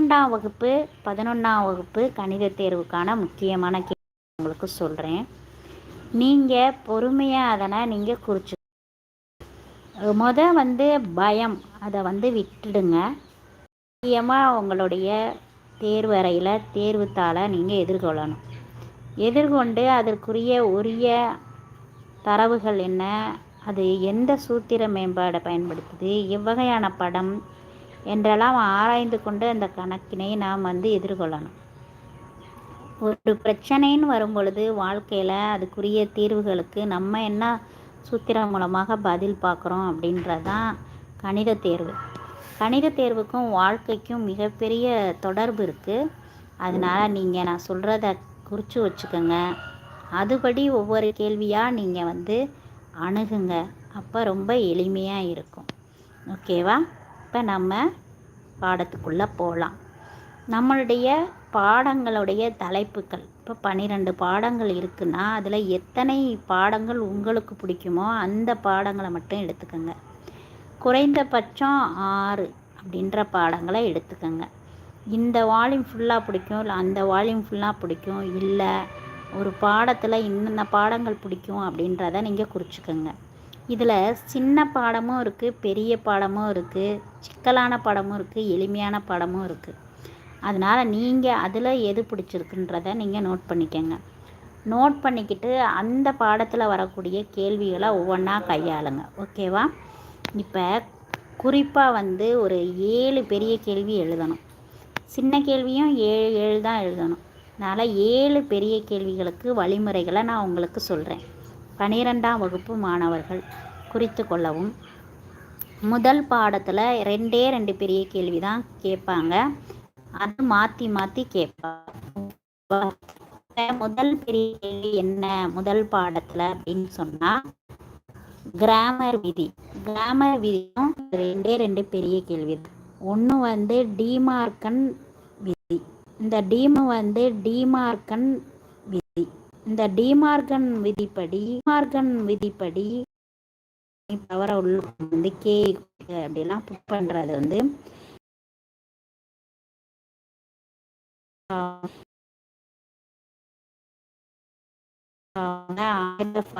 பன்னிரெண்டாம் வகுப்பு பதினொன்றாம் வகுப்பு கணித தேர்வுக்கான முக்கியமான கேள்வி உங்களுக்கு சொல்கிறேன் நீங்கள் பொறுமையாக அதனை நீங்கள் குறிச்சு முத வந்து பயம். அதை வந்து விட்டுடுங்க. முக்கியமாக உங்களுடைய தேர்வறையில் தேர்வுத்தாளை நீங்கள் எதிர்கொள்ளணும். எதிர்கொண்டு அதற்குரிய உரிய தரவுகள் என்ன? அது எந்த சூத்திர மேம்பாடை பயன்படுத்துது? எவ்வகையான படம்? என்றெல்லாம் ஆராய்ந்து கொண்டு அந்த கணக்கினை நாம் வந்து எதிர்கொள்ளணும். ஒரு பிரச்சனைன்னு வரும் பொழுது வாழ்க்கையில் அதுக்குரிய தீர்வுகளுக்கு நம்ம என்ன சூத்திரம் மூலமாக பதில் பார்க்குறோம் அப்படின்றது தான் கணித தேர்வு. கணித தேர்வுக்கும் வாழ்க்கைக்கும் மிகப்பெரிய தொடர்பு இருக்குது அதனால் நீங்கள் நான் சொல்கிறத குறித்து வச்சுக்கோங்க. அதுபடி ஒவ்வொரு கேள்வியாக நீங்கள் வந்து அணுகுங்க. அப்போ ரொம்ப எளிமையாக இருக்கும். ஓகேவா? இப்போ நம்ம பாடத்துக்குள்ளே போகலாம் நம்மளுடைய பாடங்களுடைய தலைப்புகள். இப்போ பன்னிரெண்டு பாடங்கள் இருக்குன்னா அதில் எத்தனை பாடங்கள் உங்களுக்கு பிடிக்குமோ அந்த பாடங்களை மட்டும் எடுத்துக்கோங்க. குறைந்தபட்சம் ஆறு அப்படின்ற பாடங்களை எடுத்துக்கோங்க. இந்த வால்யூம் ஃபுல்லாக பிடிக்கும் இல்லை அந்த வால்யூம் ஃபுல்லாக பிடிக்கும் இல்லை ஒரு பாடத்தில் இன்னென்ன பாடங்கள் பிடிக்கும் அப்படின்றத நீங்கள் குறிச்சிக்கோங்க. இதில் சின்ன பாடமும் இருக்குது பெரிய பாடமும் இருக்குது சிக்கலான பாடமும் இருக்குது எளிமையான பாடமும் இருக்குது அதனால் நீங்கள் அதில் எது பிடிச்சிருக்குன்றத நீங்கள் நோட் பண்ணிக்கோங்க. நோட் பண்ணிக்கிட்டு அந்த பாடத்தில் வரக்கூடிய கேள்விகளை ஒவ்வொன்றா கையாளுங்க. ஓகேவா இப்போ குறிப்பாக வந்து ஒரு ஏழு பெரிய கேள்வி எழுதணும். சின்ன கேள்வியும் ஏழு ஏழு தான் எழுதணும். அதனால் ஏழு பெரிய கேள்விகளுக்கு வழிமுறைகளை நான் உங்களுக்கு சொல்கிறேன் பனிரெண்டாம் வகுப்பு மாணவர்கள் குறித்து கொள்ளவும். முதல் பாடத்தில் ரெண்டே ரெண்டு பெரிய கேள்வி தான் கேட்பாங்க. அது மாற்றி மாற்றி கேட்பாங்க. முதல் பெரிய கேள்வி என்ன? முதல் பாடத்தில் அப்படின்னு சொன்னால் கிராமர் விதி. கிராமர் விதியும் ரெண்டே ரெண்டு பெரிய கேள்வி ஒன்று வந்து டிமார்க்கன் விதி. இந்த டீமு வந்து டிமார்க்கன் விதி. இந்த டிமார்கன் விதிப்படி மார்கன் விதிப்படி தவற உள்ள வந்து கே அப்படிலாம் புக் பண்ணுறது வந்து ஆயிரம்